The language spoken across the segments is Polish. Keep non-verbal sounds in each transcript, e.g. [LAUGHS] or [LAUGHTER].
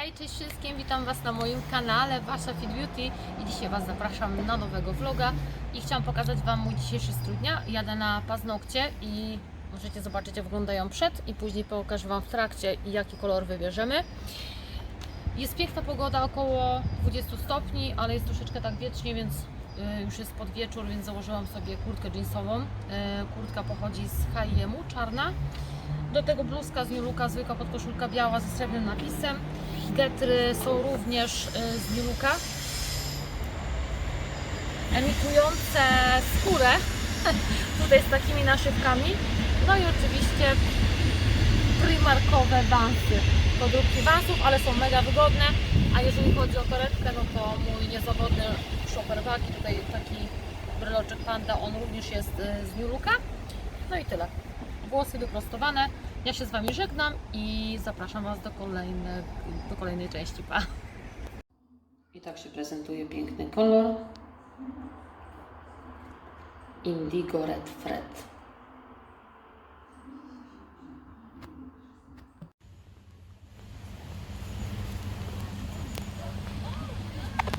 Hej, cześć wszystkim, witam Was na moim kanale Wasza Fit Beauty i dzisiaj Was zapraszam na nowego vloga i chciałam pokazać Wam mój dzisiejszy strój dnia. Jadę na paznokcie i możecie zobaczyć jak wyglądają przed i później pokażę Wam w trakcie jaki kolor wybierzemy. Jest piękna pogoda, około 20 stopni, ale jest troszeczkę tak wiecznie, więc y, już jest pod wieczór, więc założyłam sobie kurtkę jeansową. Y, Kurtka pochodzi z H&M, czarna. Do tego bluzka z New Looka, zwykła podkoszulka biała ze srebrnym napisem. Getry są również y, z New Looka. Emitujące skórę, [LAUGHS] tutaj z takimi naszywkami. No i oczywiście primarkowe wansy. Podróbki wansów, ale są mega wygodne. A jeżeli chodzi o torebkę, no to mój niezawodny shopper wagi, tutaj taki bryloczek panda, on również jest y, z New Looka. No i tyle. Włosy wyprostowane. Ja się z Wami żegnam i zapraszam Was do, kolejne, do kolejnej części. Pa! I tak się prezentuje piękny kolor. Indigo Red Fred.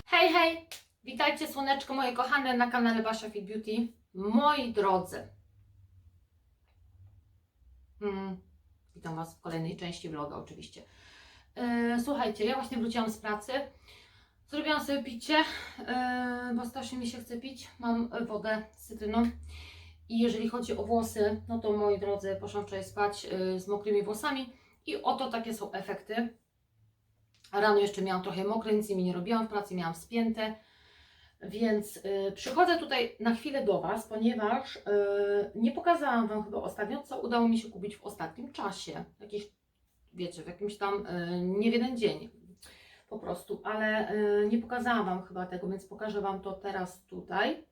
Hej, hej! Witajcie słoneczko moje kochane na kanale Basia Fit Beauty. Moi drodzy, Mm, witam Was w kolejnej części vloga oczywiście. E, słuchajcie, ja właśnie wróciłam z pracy. Zrobiłam sobie picie, e, bo strasznie mi się chce pić. Mam wodę z cytryną. I jeżeli chodzi o włosy, no to moi drodzy, poszłam wczoraj spać e, z mokrymi włosami i oto takie są efekty. Rano jeszcze miałam trochę mokre, nic nimi nie robiłam, w pracy miałam spięte. Więc y, przychodzę tutaj na chwilę do Was, ponieważ y, nie pokazałam Wam chyba ostatnio, co udało mi się kupić w ostatnim czasie. Jakieś, wiecie, w jakimś tam, nie w jeden dzień po prostu, ale y, nie pokazałam Wam chyba tego, więc pokażę Wam to teraz tutaj.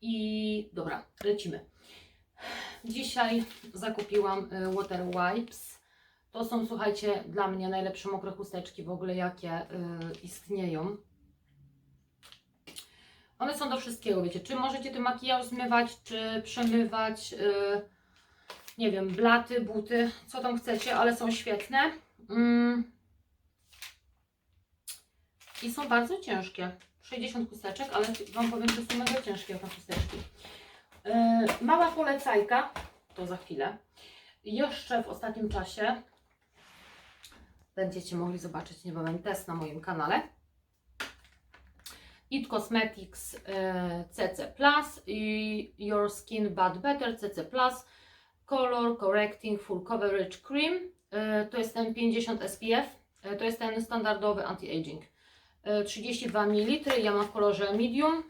I dobra, lecimy. Dzisiaj zakupiłam water wipes. To są, słuchajcie, dla mnie najlepsze mokre chusteczki w ogóle, jakie y, istnieją. One są do wszystkiego, wiecie, czy możecie ten makijaż zmywać, czy przemywać, y, nie wiem, blaty, buty, co tam chcecie, ale są świetne. Mm. I są bardzo ciężkie. 60 chusteczek, ale Wam powiem, że są mega ciężkie te chusteczki. Y, mała polecajka, to za chwilę. Jeszcze w ostatnim czasie będziecie mogli zobaczyć niebawem test na moim kanale. It Cosmetics e, CC Plus i Your Skin But Better CC Plus Color Correcting Full Coverage Cream. E, To jest ten 50 SPF. E, To jest ten standardowy anti-aging. E, 32 ml. Ja mam w kolorze medium.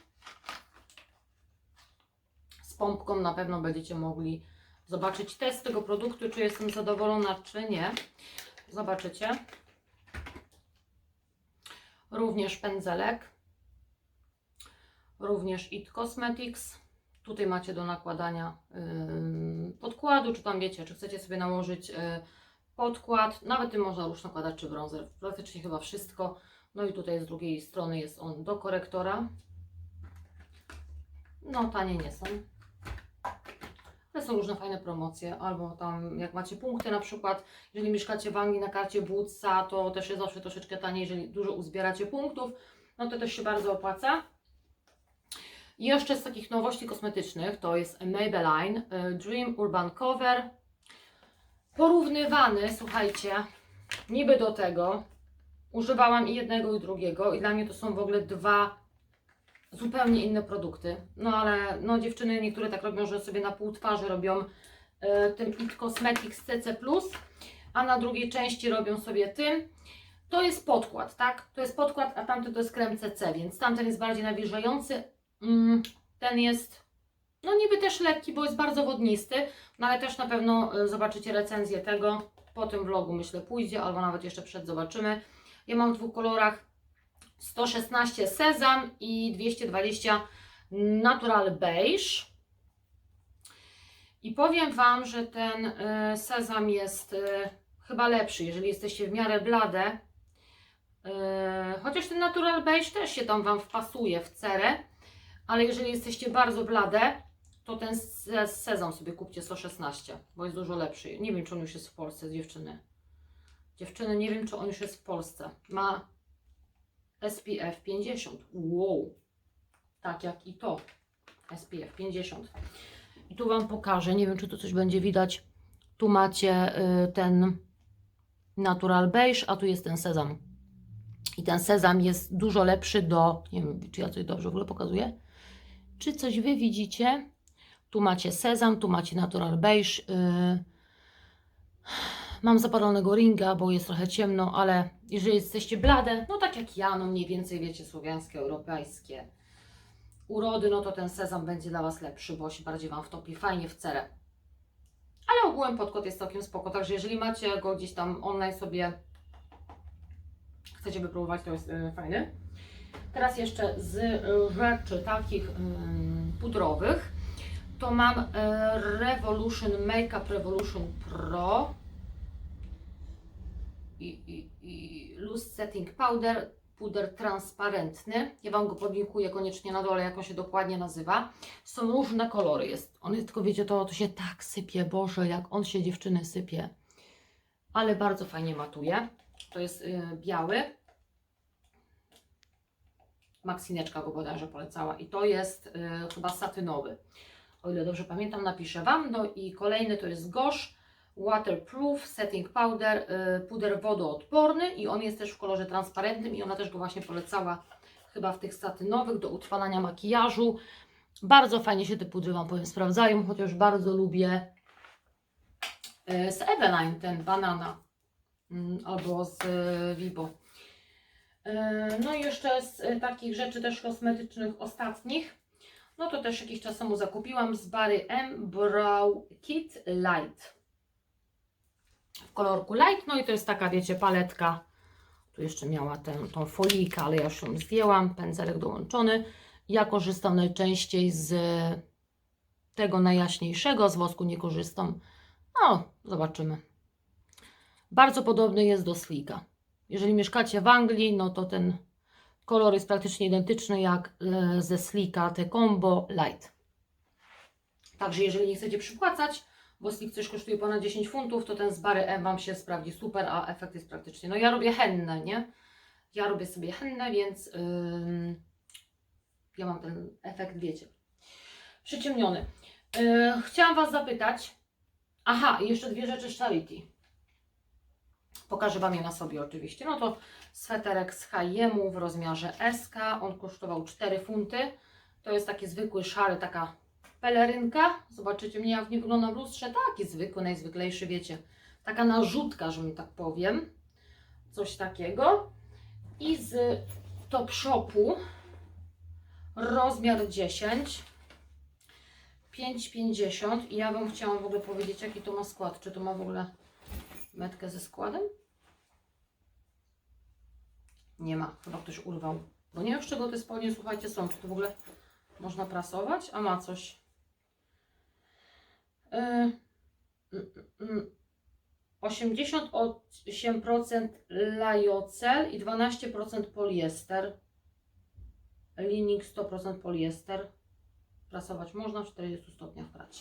Z pompką na pewno będziecie mogli zobaczyć test tego produktu, czy jestem zadowolona, czy nie. Zobaczycie. Również pędzelek. Również It Cosmetics. Tutaj macie do nakładania yy, podkładu, czy tam wiecie, czy chcecie sobie nałożyć yy, podkład. Nawet tym można już nakładać, czy bronzer. Praktycznie chyba wszystko. No i tutaj z drugiej strony jest on do korektora. No, tanie nie są. Są różne fajne promocje, albo tam jak macie punkty na przykład, jeżeli mieszkacie w Anglii na karcie Bootsa, to też jest zawsze troszeczkę taniej, jeżeli dużo uzbieracie punktów, no to też się bardzo opłaca. I jeszcze z takich nowości kosmetycznych to jest Maybelline y, Dream Urban Cover. Porównywany, słuchajcie, niby do tego. Używałam i jednego i drugiego i dla mnie to są w ogóle dwa zupełnie inne produkty. No ale no dziewczyny niektóre tak robią, że sobie na pół twarzy robią e, tym It Cosmetics CC+, a na drugiej części robią sobie tym. To jest podkład, tak? To jest podkład, a tamten to jest krem CC, więc tamten jest bardziej nawilżający. Mm, ten jest no niby też lekki, bo jest bardzo wodnisty, no ale też na pewno e, zobaczycie recenzję tego. Po tym vlogu myślę pójdzie, albo nawet jeszcze przed zobaczymy. Ja mam w dwóch kolorach 116 sezam i 220 natural beige. I powiem Wam, że ten y, sezam jest y, chyba lepszy, jeżeli jesteście w miarę blade. Y, chociaż ten natural beige też się tam Wam wpasuje w cerę, ale jeżeli jesteście bardzo blade, to ten se- sezam sobie kupcie 116, bo jest dużo lepszy. Nie wiem, czy on już jest w Polsce, dziewczyny. Dziewczyny, nie wiem, czy on już jest w Polsce. Ma SPF 50. Wow. Tak jak i to. SPF 50. I tu Wam pokażę. Nie wiem, czy tu coś będzie widać. Tu macie y, ten Natural Beige, a tu jest ten sezam. I ten sezam jest dużo lepszy do. Nie wiem, czy ja coś dobrze w ogóle pokazuję. Czy coś Wy widzicie? Tu macie sezam, tu macie Natural Beige. y, Mam zapalonego ringa, bo jest trochę ciemno, ale jeżeli jesteście blade, no tak jak ja, no mniej więcej wiecie, słowiańskie, europejskie urody, no to ten sezam będzie dla Was lepszy, bo się bardziej Wam wtopi fajnie w cerę. Ale ogółem podkład jest całkiem spoko, także jeżeli macie go gdzieś tam online sobie chcecie wypróbować, to jest y, fajny. Teraz jeszcze z rzeczy takich y, pudrowych, to mam y, Revolution Makeup Revolution Pro i, Loose Setting Powder, puder transparentny. Ja Wam go podlinkuję koniecznie na dole, jak on się dokładnie nazywa. Są różne kolory, jest. On jest tylko, wiecie, to, to się tak sypie, Boże, jak on się dziewczyny sypie. Ale bardzo fajnie matuje. To jest y, biały. Maksineczka go bodajże polecała. I to jest y, chyba satynowy. O ile dobrze pamiętam, napiszę Wam. No i kolejny to jest Gosh Waterproof Setting Powder, y, puder wodoodporny i on jest też w kolorze transparentnym i ona też go właśnie polecała chyba w tych satynowych do utrwalania makijażu. Bardzo fajnie się te pudry Wam powiem sprawdzają, chociaż bardzo lubię y, z Eveline ten banana mm, albo z y, Vibo. No i jeszcze z takich rzeczy też kosmetycznych ostatnich, no to też jakiś czas temu zakupiłam z Barry M Brow Kit Light w kolorku light, no i to jest taka, wiecie, paletka, tu jeszcze miała tę, tą folijkę, ale ja już ją zdjęłam, pędzelek dołączony. Ja korzystam najczęściej z tego najjaśniejszego, z wosku nie korzystam. No, zobaczymy. Bardzo podobny jest do Slika. Jeżeli mieszkacie w Anglii, no to ten kolor jest praktycznie identyczny jak e, ze Slika, te Combo Light. Także jeżeli nie chcecie przypłacać, bo Slik coś kosztuje ponad 10 funtów, to ten z Bary M Wam się sprawdzi super, a efekt jest praktycznie, no ja robię hennę, nie? Ja robię sobie hennę, więc ym, ja mam ten efekt, wiecie, przyciemniony. Yy, chciałam Was zapytać, aha, jeszcze dwie rzeczy z Charity. Pokażę Wam je na sobie oczywiście. No to sweterek z H&M w rozmiarze SK, on kosztował 4 funty. To jest taki zwykły szary, taka pelerynka. Zobaczycie mnie, jak nie wygląda w lustrze. Taki zwykły, najzwyklejszy, wiecie. Taka narzutka, że mi tak powiem. Coś takiego. I z Top Shopu rozmiar 10. 5,50 i ja bym chciała w ogóle powiedzieć, jaki to ma skład. Czy to ma w ogóle metkę ze składem? Nie ma, chyba ktoś urwał. Bo nie wiem, z czego te spodnie, słuchajcie, są. Czy to w ogóle można prasować? A ma coś. Yy, mm, mm, 88% lajocel i 12% poliester. Lining 100% poliester. Prasować można w 40 stopniach pracy.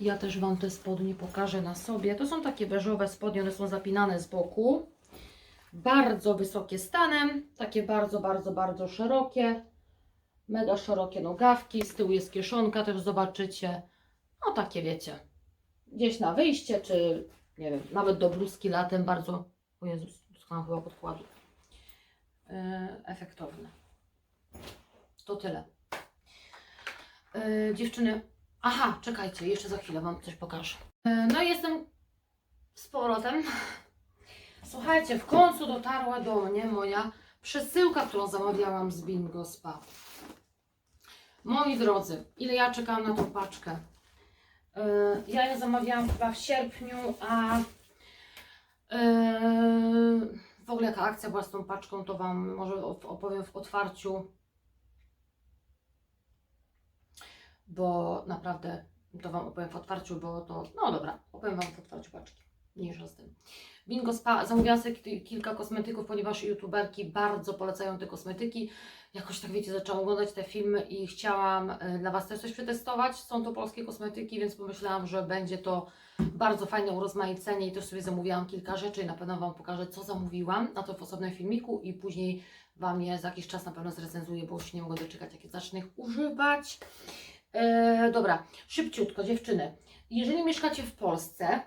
Ja też Wam te spodnie pokażę na sobie. To są takie beżowe spodnie, one są zapinane z boku. Bardzo wysokie stanem, takie bardzo, bardzo, bardzo szerokie. Mega szerokie nogawki, z tyłu jest kieszonka, też zobaczycie. No takie wiecie, gdzieś na wyjście, czy nie wiem, nawet do bluzki latem bardzo, o Jezus, słucham chyba podkładu. Yy, efektowne. To tyle. Yy, dziewczyny, aha, czekajcie, jeszcze za chwilę Wam coś pokażę. Yy, no i jestem z powrotem. Słuchajcie, w końcu dotarła do mnie moja przesyłka, którą zamawiałam z Bingo Spa. Moi drodzy, ile ja czekałam na tą paczkę? Yy, ja ją zamawiałam chyba w sierpniu, a yy, w ogóle jaka akcja była z tą paczką, to Wam może op- opowiem w otwarciu. Bo naprawdę to Wam opowiem w otwarciu, bo to. No dobra, opowiem Wam w otwarciu paczki. Mniejsza z tym. Bingo Spa, zamówiłam sobie ki- kilka kosmetyków, ponieważ youtuberki bardzo polecają te kosmetyki. Jakoś tak wiecie, zaczęłam oglądać te filmy i chciałam e, dla Was też coś przetestować. Są to polskie kosmetyki, więc pomyślałam, że będzie to bardzo fajne urozmaicenie i też sobie zamówiłam kilka rzeczy i na pewno Wam pokażę, co zamówiłam, a to w osobnym filmiku i później Wam je za jakiś czas na pewno zrecenzuję, bo już nie mogę doczekać, jak zacznę ich używać. E, dobra, szybciutko, dziewczyny. Jeżeli mieszkacie w Polsce,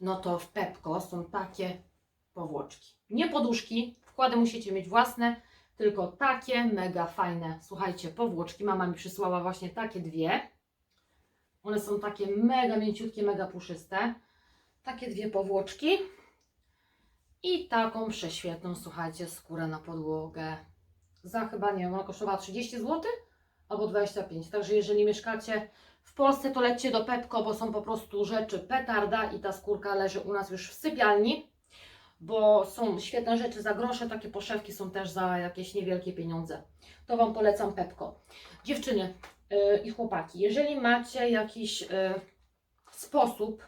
no to w Pepko są takie powłoczki. Nie poduszki, wkłady musicie mieć własne, tylko takie mega fajne, słuchajcie, powłoczki. Mama mi przysłała właśnie takie dwie. One są takie mega mięciutkie, mega puszyste. Takie dwie powłoczki. I taką prześwietną, słuchajcie, skórę na podłogę. Za chyba, nie wiem, ona kosztowała 30 zł albo 25. Także jeżeli mieszkacie w Polsce, to lećcie do Pepko, bo są po prostu rzeczy petarda i ta skórka leży u nas już w sypialni, bo są świetne rzeczy za grosze, takie poszewki są też za jakieś niewielkie pieniądze. To Wam polecam Pepko. Dziewczyny yy, i chłopaki, jeżeli macie jakiś yy, sposób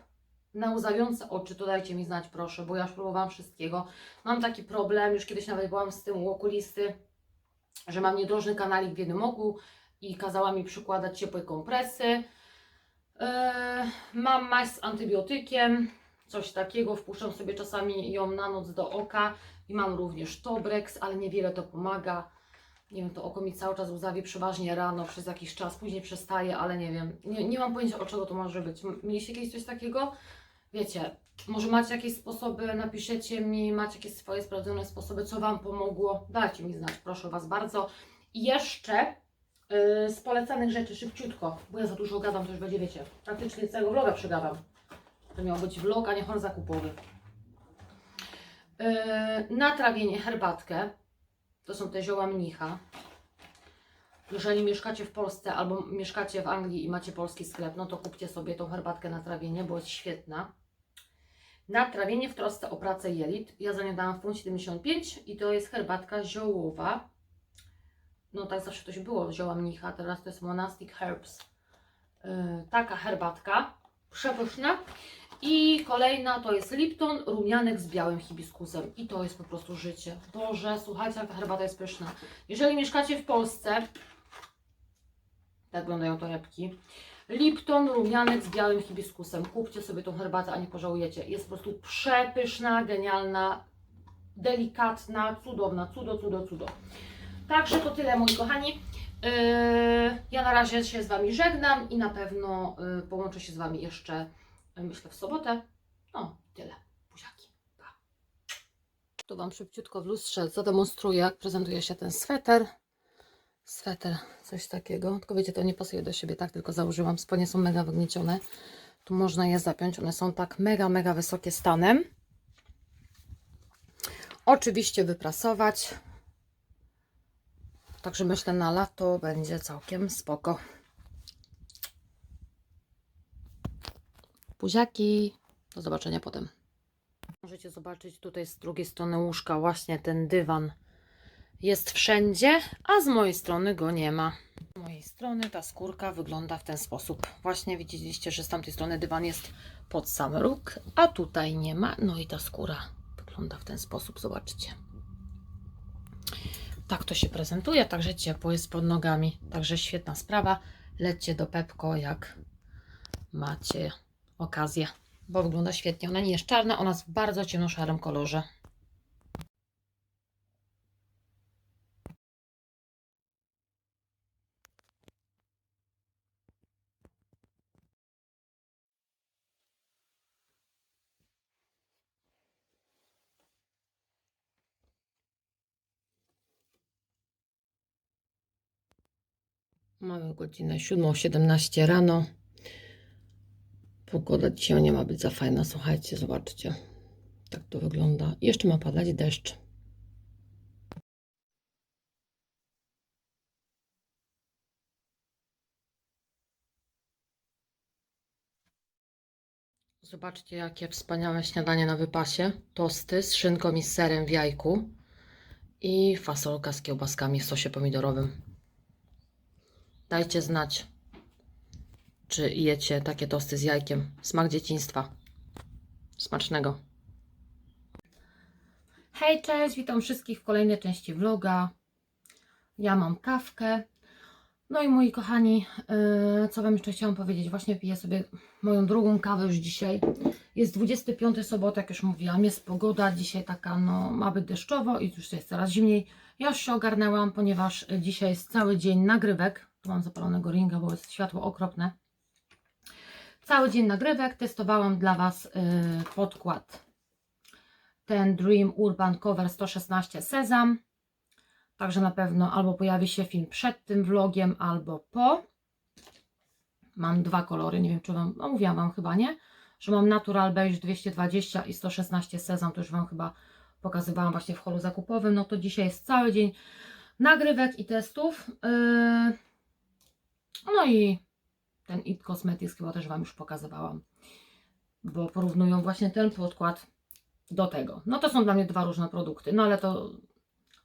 na łzawiące oczy, to dajcie mi znać proszę, bo ja już próbowałam wszystkiego. Mam taki problem, już kiedyś nawet byłam z tym u okulisty, że mam niedrożny kanalik w jednym oku i kazała mi przykładać ciepłe kompresy. Yy, mam maść z antybiotykiem, coś takiego, wpuszczam sobie czasami ją na noc do oka i mam również Tobrex, ale niewiele to pomaga. Nie wiem, to oko mi cały czas łzawi przeważnie rano przez jakiś czas, później przestaje, ale nie wiem. Nie, nie mam pojęcia o czego to może być. Mieliście kiedyś coś takiego? Wiecie, może macie jakieś sposoby, napiszecie mi, macie jakieś swoje sprawdzone sposoby, co Wam pomogło. Dajcie mi znać, proszę Was bardzo. I jeszcze z polecanych rzeczy szybciutko, bo ja za dużo gadam, to już będzie, wiecie, praktycznie całego vloga przegadam. To miał być vlog, a nie chor zakupowy. Yy, na trawienie herbatkę. To są te zioła mnicha. Jeżeli mieszkacie w Polsce albo mieszkacie w Anglii i macie polski sklep, no to kupcie sobie tą herbatkę na trawienie, bo jest świetna. Na trawienie w trosce o pracę jelit. Ja za nią dałam funт 75 i to jest herbatka ziołowa. No tak zawsze się było, zioła mnicha, teraz to jest Monastic Herbs. Yy, taka herbatka, przepyszna. I kolejna to jest Lipton, rumianek z białym hibiskusem. I to jest po prostu życie. Boże, słuchajcie, jaka herbata jest pyszna. Jeżeli mieszkacie w Polsce, tak wyglądają torebki. Lipton, rumianek z białym hibiskusem. Kupcie sobie tą herbatę, a nie pożałujecie. Jest po prostu przepyszna, genialna, delikatna, cudowna, cudo, cudo, cudo. Także to tyle, moi kochani. Yy, ja na razie się z Wami żegnam i na pewno yy, połączę się z Wami jeszcze, yy, myślę, w sobotę. No, tyle. Buziaki. Pa. Tu Wam szybciutko w lustrze zademonstruję, jak prezentuje się ten sweter. Sweter, coś takiego. Tylko wiecie, to nie pasuje do siebie, tak tylko założyłam. Spodnie są mega wygniecione. Tu można je zapiąć. One są tak mega, mega wysokie stanem. Oczywiście wyprasować. Także myślę na lato będzie całkiem spoko. Buziaki. Do zobaczenia potem. Możecie zobaczyć tutaj z drugiej strony łóżka właśnie ten dywan jest wszędzie, a z mojej strony go nie ma. Z mojej strony ta skórka wygląda w ten sposób. Właśnie widzieliście, że z tamtej strony dywan jest pod sam róg, a tutaj nie ma. No i ta skóra wygląda w ten sposób, zobaczcie. Tak to się prezentuje, także ciepło jest pod nogami. Także świetna sprawa. Lećcie do Pepko, jak macie okazję, bo wygląda świetnie. Ona nie jest czarna, ona jest w bardzo ciemnoszarym kolorze. Mamy godzinę 7.17 rano. Pogoda dzisiaj nie ma być za fajna. Słuchajcie, zobaczcie. Tak to wygląda. Jeszcze ma padać deszcz. Zobaczcie, jakie wspaniałe śniadanie na wypasie. Tosty z szynką i serem w jajku i fasolka z kiełbaskami w sosie pomidorowym. Dajcie znać, czy jecie takie tosty z jajkiem. Smak dzieciństwa. Smacznego. Hej, cześć, witam wszystkich w kolejnej części vloga. Ja mam kawkę. No i moi kochani, yy, co Wam jeszcze chciałam powiedzieć? Właśnie piję sobie moją drugą kawę już dzisiaj. Jest 25 sobota, jak już mówiłam. Jest pogoda dzisiaj taka, no ma być deszczowo i już jest coraz zimniej. Ja już się ogarnęłam, ponieważ dzisiaj jest cały dzień nagrywek. Tu mam zapalonego ringa, bo jest światło okropne. Cały dzień nagrywek. Testowałam dla Was yy, podkład. Ten Dream Urban Cover 116 Sezam. Także na pewno albo pojawi się film przed tym vlogiem, albo po. Mam dwa kolory, nie wiem czy Wam, no mówiłam Wam chyba, nie? Że mam Natural Beige 220 i 116 Sezam, to już Wam chyba pokazywałam właśnie w holu zakupowym. No to dzisiaj jest cały dzień nagrywek i testów. Yy... No i ten It Cosmetics chyba też Wam już pokazywałam, bo porównują właśnie ten podkład do tego. No to są dla mnie dwa różne produkty, no ale to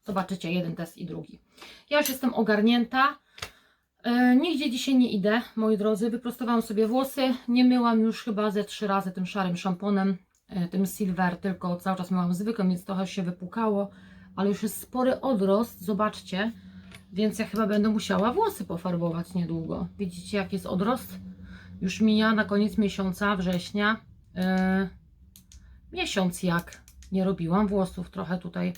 zobaczycie jeden test i drugi. Ja już jestem ogarnięta. Yy, nigdzie dzisiaj nie idę, moi drodzy. Wyprostowałam sobie włosy. Nie myłam już chyba ze trzy razy tym szarym szamponem, yy, tym silver, tylko cały czas myłam zwykłym, więc trochę się wypukało, ale już jest spory odrost, zobaczcie. Więc ja chyba będę musiała włosy pofarbować niedługo. Widzicie, jaki jest odrost? Już mija na koniec miesiąca, września. Yy, miesiąc jak nie robiłam włosów, trochę tutaj.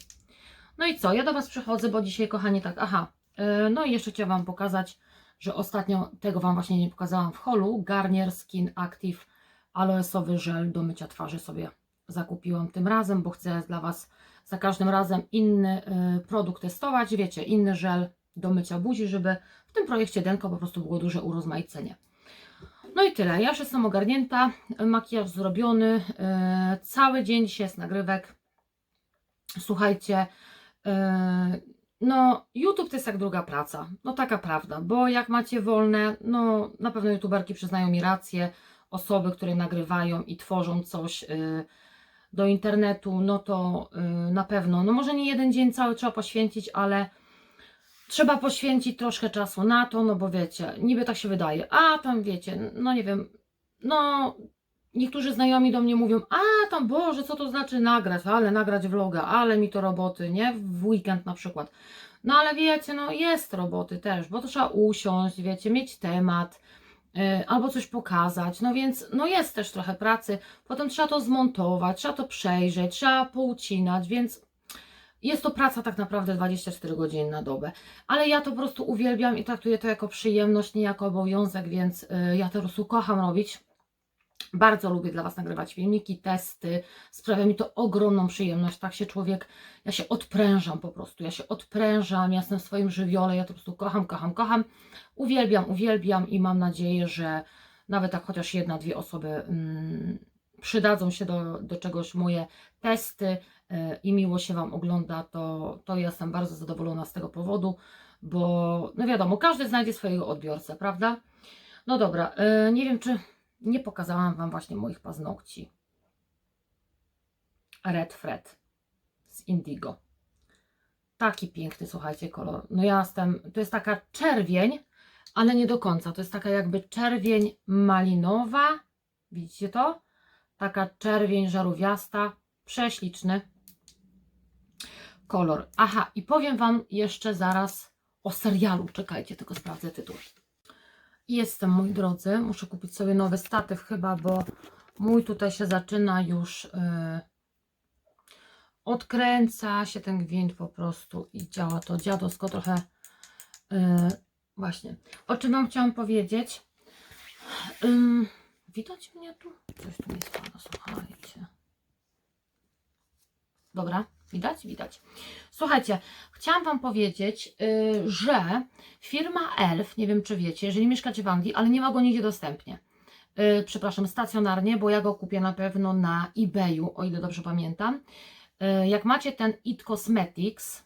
No i co? Ja do Was przychodzę, bo dzisiaj, kochani, tak, aha. Yy, no i jeszcze chciałam Wam pokazać, że ostatnio tego Wam właśnie nie pokazałam w holu. Garnier Skin Active aloesowy żel do mycia twarzy sobie zakupiłam tym razem, bo chcę dla Was za każdym razem inny yy, produkt testować. Wiecie, inny żel do mycia buzi, żeby w tym projekcie Denko po prostu było duże urozmaicenie. No i tyle. Ja już jestem ogarnięta, makijaż zrobiony, yy, cały dzień dzisiaj jest nagrywek. Słuchajcie, yy, no YouTube to jest jak druga praca, no taka prawda, bo jak macie wolne, no na pewno youtuberki przyznają mi rację, osoby, które nagrywają i tworzą coś yy, do internetu, no to yy, na pewno, no może nie jeden dzień cały trzeba poświęcić, ale trzeba poświęcić troszkę czasu na to, no bo wiecie, niby tak się wydaje, a tam wiecie, no nie wiem, no niektórzy znajomi do mnie mówią, a tam Boże, co to znaczy nagrać, ale nagrać vloga, ale mi to roboty, nie, w weekend na przykład. No ale wiecie, no jest roboty też, bo to trzeba usiąść, wiecie, mieć temat, yy, albo coś pokazać, no więc no jest też trochę pracy, potem trzeba to zmontować, trzeba to przejrzeć, trzeba poucinać, więc jest to praca tak naprawdę 24 godziny na dobę, ale ja to po prostu uwielbiam i traktuję to jako przyjemność, nie jako obowiązek, więc y, ja to po prostu kocham robić. Bardzo lubię dla Was nagrywać filmiki, testy, sprawia mi to ogromną przyjemność, tak się człowiek, ja się odprężam po prostu, ja się odprężam, ja jestem w swoim żywiole, ja to po prostu kocham, kocham, kocham, uwielbiam, uwielbiam i mam nadzieję, że nawet tak chociaż jedna, dwie osoby mm, przydadzą się do, do czegoś moje testy, i miło się Wam ogląda, to, to jestem bardzo zadowolona z tego powodu, bo no wiadomo, każdy znajdzie swojego odbiorcę, prawda? No dobra, nie wiem czy nie pokazałam Wam właśnie moich paznokci. Red Fred z Indigo. Taki piękny, słuchajcie, kolor. No ja jestem, to jest taka czerwień, ale nie do końca. To jest taka jakby czerwień malinowa. Widzicie to? Taka czerwień żarówiasta. Prześliczny kolor. Aha, i powiem Wam jeszcze zaraz o serialu. Czekajcie, tylko sprawdzę tytuł. Jestem, moi drodzy. Muszę kupić sobie nowy statyw chyba, bo mój tutaj się zaczyna już yy, odkręca się ten gwint po prostu i działa to dziadowsko trochę. Yy, właśnie. O czym Wam chciałam powiedzieć? Yy, widać mnie tu? Coś tu nie spada, słuchajcie. Dobra, widać? Widać. Słuchajcie, chciałam Wam powiedzieć, yy, że firma Elf, nie wiem czy wiecie, jeżeli mieszkacie w Anglii, ale nie ma go nigdzie dostępnie. Yy, przepraszam, stacjonarnie, bo ja go kupię na pewno na eBayu, o ile dobrze pamiętam. Yy, jak macie ten It Cosmetics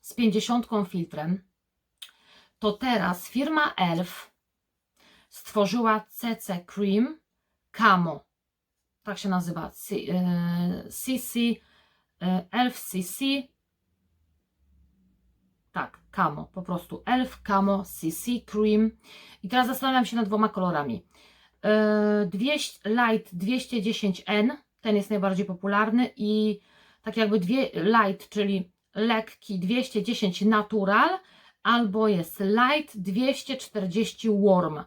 z 50 filtrem, to teraz firma Elf stworzyła CC Cream Camo tak się nazywa, CC, Elf CC, tak, Camo, po prostu Elf Camo CC Cream. I teraz zastanawiam się nad dwoma kolorami. E, 200, Light 210N, ten jest najbardziej popularny i tak jakby dwie Light, czyli lekki 210 Natural, albo jest Light 240 Warm.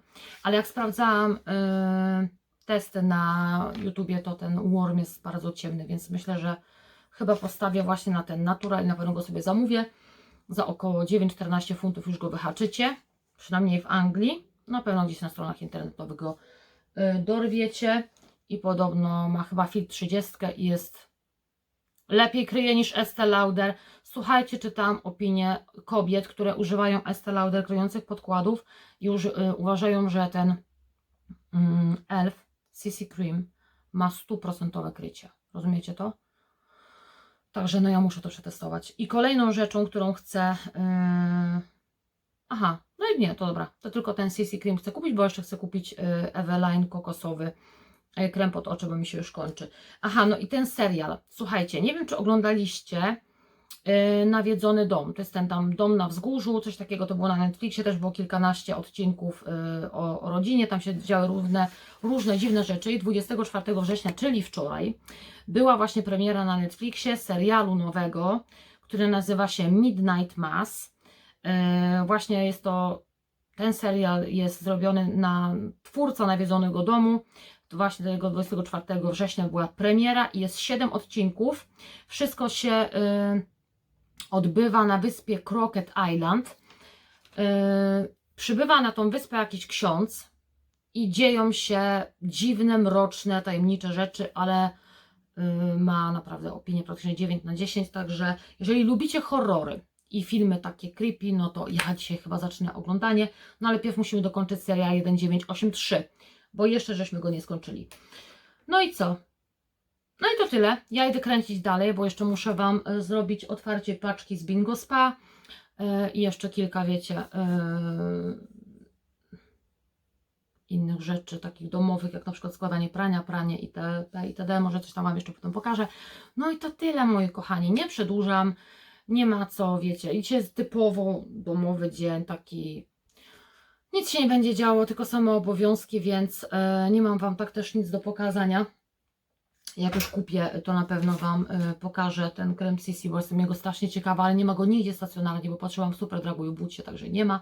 Ale jak sprawdzałam e, testy na YouTubie, to ten Warm jest bardzo ciemny, więc myślę, że chyba postawię właśnie na ten Natural i na pewno go sobie zamówię. Za około 9-14 funtów już go wyhaczycie, przynajmniej w Anglii. Na pewno gdzieś na stronach internetowych go y, dorwiecie. I podobno ma chyba filtr 30 i jest lepiej kryje niż Estee Lauder. Słuchajcie, czytam opinie kobiet, które używają Estee Lauder kryjących podkładów już y, uważają, że ten mm, ELF CC Cream ma 100% krycie. Rozumiecie to? Także no ja muszę to przetestować. I kolejną rzeczą, którą chcę. Yy... Aha, no i nie, to dobra. To tylko ten CC Cream chcę kupić, bo jeszcze chcę kupić yy, Eveline kokosowy yy, krem pod oczy, bo mi się już kończy. Aha, no i ten serial. Słuchajcie, nie wiem, czy oglądaliście Nawiedzony Dom. To jest ten tam dom na wzgórzu, coś takiego to było na Netflixie, też było kilkanaście odcinków yy, o, o rodzinie. Tam się działy różne, różne dziwne rzeczy. I 24 września, czyli wczoraj, była właśnie premiera na Netflixie serialu nowego, który nazywa się Midnight Mass. E, właśnie jest to, ten serial jest zrobiony na twórca Nawiedzonego Domu. Właśnie tego 24 września była premiera i jest 7 odcinków. Wszystko się e, odbywa na wyspie Crockett Island. E, przybywa na tą wyspę jakiś ksiądz i dzieją się dziwne, mroczne, tajemnicze rzeczy, ale y, ma naprawdę opinię praktycznie 9 na 10, także jeżeli lubicie horrory i filmy takie creepy, no to ja dzisiaj chyba zacznę oglądanie, no ale pierw musimy dokończyć serial 1983, bo jeszcze żeśmy go nie skończyli. No i co? No i to tyle. Ja idę kręcić dalej, bo jeszcze muszę Wam y, zrobić otwarcie paczki z Bingo Spa y, i jeszcze kilka, wiecie, y, innych rzeczy, takich domowych, jak na przykład składanie prania, pranie itd. itd. Może coś tam Wam jeszcze potem pokażę. No i to tyle, moi kochani. Nie przedłużam. Nie ma co, wiecie. I jest typowo domowy dzień, taki. Nic się nie będzie działo, tylko same obowiązki, więc e, nie mam Wam tak też nic do pokazania. Jak już kupię, to na pewno Wam e, pokażę ten krem CC, bo jestem jego strasznie ciekawa, ale nie ma go nigdzie stacjonarnie, bo patrzyłam w super draguju bucie, także nie ma.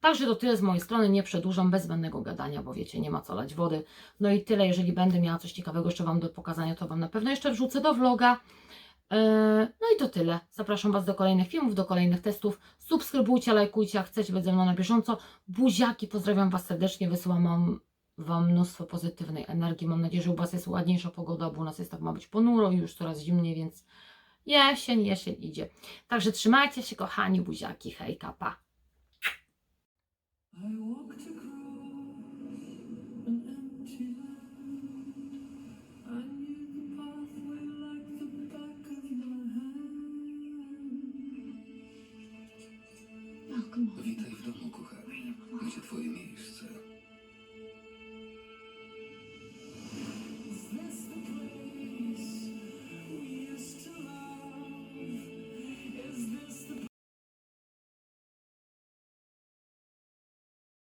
Także to tyle z mojej strony, nie przedłużam, bez zbędnego gadania, bo wiecie, nie ma co lać wody. No i tyle, jeżeli będę miała coś ciekawego jeszcze Wam do pokazania, to Wam na pewno jeszcze wrzucę do vloga. Yy, No i to tyle. Zapraszam Was do kolejnych filmów, do kolejnych testów. Subskrybujcie, lajkujcie, jak chcecie być ze mną na bieżąco. Buziaki, pozdrawiam Was serdecznie, wysyłam Wam, wam mnóstwo pozytywnej energii. Mam nadzieję, że u Was jest ładniejsza pogoda, bo u nas jest tak ma być ponuro i już coraz zimniej, więc jesień, jesień idzie. Także trzymajcie się, kochani buziaki, hejka, pa.